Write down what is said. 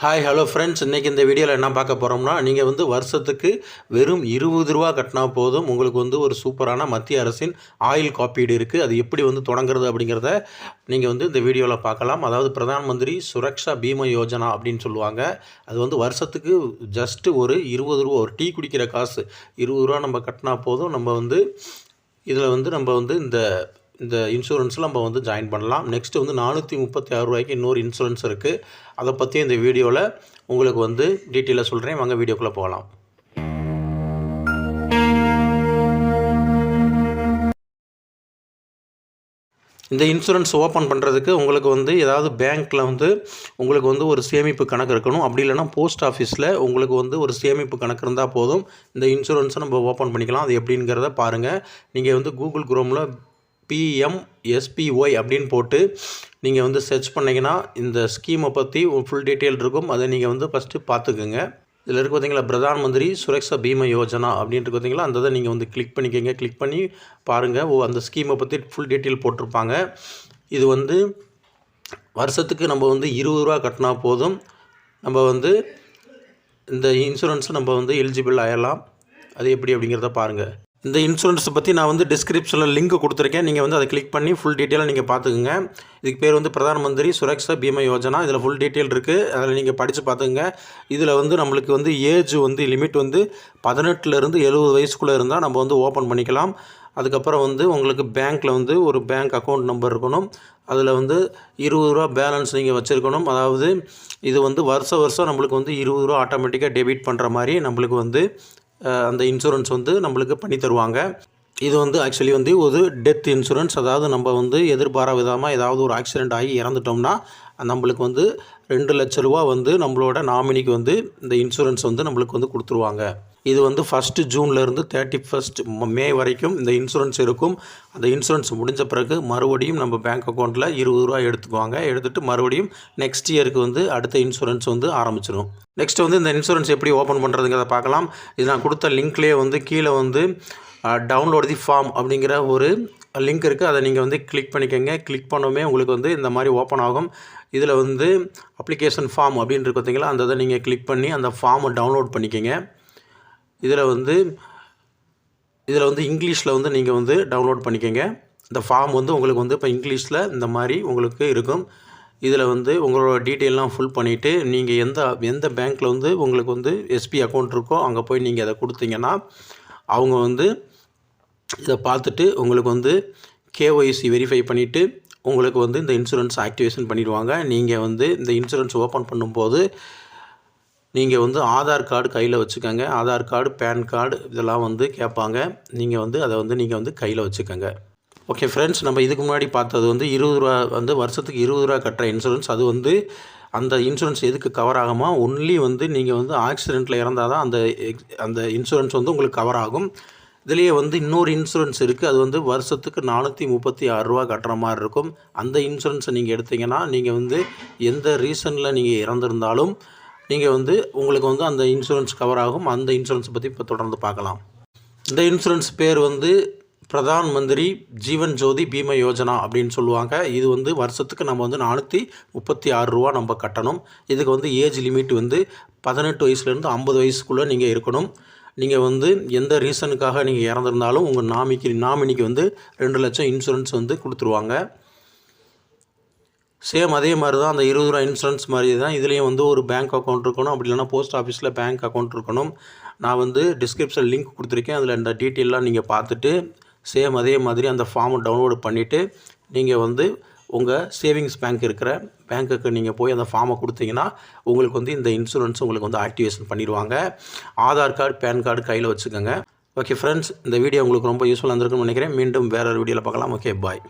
Hi hello friends இன்றைக்கி இந்த வீடியோவில் என்ன பார்க்க போகிறோம்னா நீங்கள் வந்து வருஷத்துக்கு வெறும் இருபது ரூபா கட்டினா போதும். உங்களுக்கு வந்து ஒரு சூப்பரான மத்திய அரசின் ஆயில் காப்பீடு இருக்குது அது எப்படி வந்து தொடங்குறது அப்படிங்கிறத நீங்கள் வந்து இந்த வீடியோவில் பார்க்கலாம். அதாவது பிரதான் மந்திரி சுரக்ஷா பீம யோஜனா அப்படின்னு சொல்லுவாங்க. அது வந்து வருஷத்துக்கு ஜஸ்ட்டு ஒரு இருபது ரூபா ஒரு டீ குடிக்கிற காசு இருபது ரூபா நம்ம கட்டினா போதும். நம்ம வந்து இதில் வந்து நம்ம வந்து இந்த இந்த இன்சூரன்ஸில் நம்ம வந்து ஜாயின் பண்ணலாம். நெக்ஸ்ட்டு வந்து நானூற்றி முப்பத்தி ஆறு ரூபாய்க்கு இன்னொரு இன்சூரன்ஸ் இருக்குது அதை பற்றி இந்த வீடியோவில் உங்களுக்கு வந்து டீட்டெயிலாக சொல்கிறேன் வாங்க வீடியோக்குள்ளே போகலாம். இந்த இன்சூரன்ஸ் ஓப்பன் பண்ணுறதுக்கு உங்களுக்கு வந்து ஏதாவது பேங்க்கில் வந்து உங்களுக்கு வந்து ஒரு சேமிப்பு கணக்கு இருக்கணும். அப்படி இல்லைனா போஸ்ட் ஆஃபீஸில் உங்களுக்கு வந்து ஒரு சேமிப்பு கணக்கு இருந்தால் போதும். இந்த இன்சூரன்ஸை நம்ம ஓப்பன் பண்ணிக்கலாம். அது எப்படிங்கிறத பாருங்கள் நீங்கள் வந்து கூகுள் குரோமில் பிஎம்எஸ்பிஒய் அப்படின்னு போட்டு நீங்கள் வந்து சர்ச் பண்ணிங்கன்னா இந்த ஸ்கீமை பற்றி ஃபுல் டீட்டெயில் இருக்கும். அதை நீங்கள் வந்து ஃபஸ்ட்டு பார்த்துக்குங்க. இதில் இருக்க பார்த்தீங்களா பிரதான் மந்திரி சுரக்ஷா பீம யோஜனா அப்படின்ட்டு பார்த்தீங்களா அந்த இதை நீங்கள் வந்து கிளிக் பண்ணிக்கோங்க. கிளிக் பண்ணி பாருங்கள் ஓ அந்த ஸ்கீமை பற்றி ஃபுல் டீட்டெயில் போட்டிருப்பாங்க. இது வந்து வருஷத்துக்கு நம்ம வந்து இருபது ரூபா கட்டினா போதும். நம்ம வந்து இந்த இன்சூரன்ஸ் நம்ம வந்து எலிஜிபிள் ஆகிடலாம் அது எப்படி அப்படிங்கிறத பாருங்கள் இந்த இன்சூரன்ஸை பற்றி நான் வந்து டிஸ்கிரிப்ஷனில் லிங்க் கொடுத்துருக்கேன். நீங்கள் வந்து அதை கிளிக் பண்ணி ஃபுல் டீட்டெயிலாக நீங்கள் பார்த்துக்குங்க. இதுக்கு பேர் வந்து பிரதான் மந்திரி சுரக்ஷா பீமா யோஜனா. இதில் ஃபுல் டீட்டெயில் இருக்குது அதில் நீங்கள் படித்து பார்த்துக்குங்க. இதில் வந்து நம்மளுக்கு வந்து ஏஜ் வந்து லிமிட் வந்து பதினெட்டுலேருந்து எழுபது வயசுக்குள்ளே இருந்தால் நம்ம வந்து ஓப்பன் பண்ணிக்கலாம். அதுக்கப்புறம் வந்து உங்களுக்கு பேங்க்கில் வந்து ஒரு பேங்க் அக்கௌண்ட் நம்பர் இருக்கணும். அதில் வந்து இருபது ரூபா பேலன்ஸ் நீங்கள் வச்சுருக்கணும். அதாவது இது வந்து வருஷ வருஷம் நம்மளுக்கு வந்து இருபது ரூபா ஆட்டோமேட்டிக்காக டெபிட் பண்ணுற மாதிரி நம்மளுக்கு வந்து அந்த இன்சூரன்ஸ் வந்து நம்மளுக்கு பண்ணி தருவாங்க. இது வந்து ஆக்சுவலி வந்து ஒரு டெத் இன்சூரன்ஸ் அதாவது நம்ம வந்து எதிர்பாரா விதமாக ஏதாவது ஒரு ஆக்சிடெண்ட் ஆகி இறந்துட்டோம்னா நம்மளுக்கு வந்து ரெண்டு லட்ச ரூபா வந்து நம்மளோட நாமினிக்கு வந்து இந்த இன்சூரன்ஸ் வந்து நம்மளுக்கு வந்து கொடுத்துருவாங்க. இது வந்து ஃபஸ்ட்டு ஜூன்லேருந்து தேர்ட்டி ஃபஸ்ட் மே வரைக்கும் இந்த இன்சூரன்ஸ் இருக்கும். அந்த இன்சூரன்ஸ் முடிஞ்ச பிறகு மறுபடியும் நம்ம பேங்க் அக்கௌண்ட்டில் இருபது ரூபா எடுத்துக்குவாங்க. எடுத்துகிட்டு மறுபடியும் நெக்ஸ்ட் இயருக்கு வந்து அடுத்த இன்சூரன்ஸ் வந்து ஆரம்பிச்சிடும் நெக்ஸ்ட் வந்து இந்த இன்சூரன்ஸ் எப்படி ஓப்பன் பண்ணுறதுங்கிறத பார்க்கலாம். இது நான் கொடுத்த லிங்க்லேயே வந்து கீழே வந்து டவுன்லோட் தி ஃபார்ம் அப்படிங்கிற ஒரு லிங்க் இருக்குது அதை நீங்கள் வந்து கிளிக் பண்ணிக்கோங்க. கிளிக் பண்ணவுமே உங்களுக்கு வந்து இந்த மாதிரி ஓப்பன் ஆகும். இதில் வந்து அப்ளிகேஷன் ஃபார்ம் அப்படின்ட்டு பார்த்தீங்களா அந்த இதை நீங்கள் கிளிக் பண்ணி அந்த ஃபார்மை டவுன்லோட் பண்ணிக்கோங்க. இதில் வந்து இதில் வந்து இங்கிலீஷில் வந்து நீங்கள் வந்து டவுன்லோட் பண்ணிக்கோங்க. இந்த ஃபார்ம் வந்து உங்களுக்கு வந்து இப்போ இங்கிலீஷில் இந்த மாதிரி உங்களுக்கு இருக்கும். இதில் வந்து உங்களோட டீட்டெயிலெலாம் ஃபுல் பண்ணிவிட்டு நீங்கள் எந்த எந்த பேங்க்கில் வந்து உங்களுக்கு வந்து எஸ்பி அக்கௌண்ட் இருக்கோ அங்கே போய் நீங்கள் அதை கொடுத்தீங்கன்னா அவங்க வந்து இதை பார்த்துட்டு உங்களுக்கு வந்து கேஒய்சி வெரிஃபை பண்ணிவிட்டு உங்களுக்கு வந்து இந்த இன்சூரன்ஸ் ஆக்டிவேஷன் பண்ணிடுவாங்க. நீங்கள் வந்து இந்த இன்சூரன்ஸ் ஓப்பன் பண்ணும்போது நீங்கள் வந்து ஆதார் கார்டு கையில் வச்சுக்கோங்க. ஆதார் கார்டு பேன் கார்டு இதெல்லாம் வந்து கேட்பாங்க. நீங்கள் வந்து அதை வந்து நீங்கள் வந்து கையில் வச்சுக்கோங்க. ஓகே ஃப்ரெண்ட்ஸ் நம்ம இதுக்கு முன்னாடி பார்த்தது வந்து இருபது ரூபா வந்து வருஷத்துக்கு இருபது ரூபா கட்டுற இன்சூரன்ஸ் அது வந்து அந்த இன்சூரன்ஸ் எதுக்கு கவர் ஆகுமா ஒன்லி வந்து நீங்கள் வந்து ஆக்சிடெண்ட்டில் இறந்தால் தான் அந்த அந்த இன்சூரன்ஸ் வந்து உங்களுக்கு கவர் ஆகும். இதுலேயே வந்து இன்னொரு இன்சூரன்ஸ் இருக்குது அது வந்து வருஷத்துக்கு நானூற்றி முப்பத்தி ஆறு ரூபா கட்டுற மாதிரி இருக்கும். அந்த இன்சூரன்ஸை நீங்கள் எடுத்திங்கன்னா நீங்கள் வந்து எந்த ரீசனில் நீங்கள் இறந்துருந்தாலும் நீங்கள் வந்து உங்களுக்கு வந்து அந்த இன்சூரன்ஸ் கவர் ஆகும். அந்த இன்சூரன்ஸ் பற்றி இப்போ தொடர்ந்து பார்க்கலாம். இந்த இன்சூரன்ஸ் பேர் வந்து பிரதான் மந்திரி ஜீவன் ஜோதி பீம யோஜனா அப்படின்னு சொல்லுவாங்க. இது வந்து வருஷத்துக்கு நம்ம வந்து நானூற்றி முப்பத்தி ஆறு ரூபா நம்ம கட்டணும். இதுக்கு வந்து ஏஜ் லிமிட் வந்து பதினெட்டு வயசுலேருந்து ஐம்பது வயசுக்குள்ளே நீங்கள் இருக்கணும். நீங்கள் வந்து எந்த ரீசனுக்காக நீங்கள் இறந்துருந்தாலும் உங்கள் நாமிக்கு நாமினிக்கு வந்து ரெண்டு லட்சம் இன்சூரன்ஸ் வந்து கொடுத்துருவாங்க. சேம் அதே மாதிரி தான் அந்த இருபது ரூபா இன்சூரன்ஸ் மாதிரி தான் இதுலேயும் வந்து ஒரு பேங்க் அக்கௌண்ட் இருக்கணும். அப்படி இல்லைனா போஸ்ட் ஆஃபீஸில் பேங்க் அக்கௌண்ட் இருக்கணும். நான் வந்து டிஸ்கிரிப்ஷன் லிங்க் கொடுத்துருக்கேன். அதில் இந்த டீட்டெயிலாம் நீங்கள் பார்த்துட்டு சேம் அதே மாதிரி அந்த ஃபார்மை டவுன்லோடு பண்ணிவிட்டு நீங்கள் வந்து உங்கள் சேவிங்ஸ் பேங்க் இருக்கிற பேங்க்குக்கு நீங்கள் போய் அந்த ஃபார்மை கொடுத்தீங்கன்னா உங்களுக்கு வந்து இந்த இன்சூரன்ஸ் உங்களுக்கு வந்து ஆக்டிவேஷன் பண்ணிடுவாங்க. ஆதார் கார்டு பேன் கார்டு கையில் வச்சுக்கோங்க. ஓகே ஃப்ரெண்ட்ஸ் இந்த வீடியோ உங்களுக்கு ரொம்ப யூஸ்ஃபுல்லாக இருந்திருக்குன்னு நினைக்கிறேன். மீண்டும் வேறு ஒரு வீடியோவில் பார்க்கலாம். Okay bye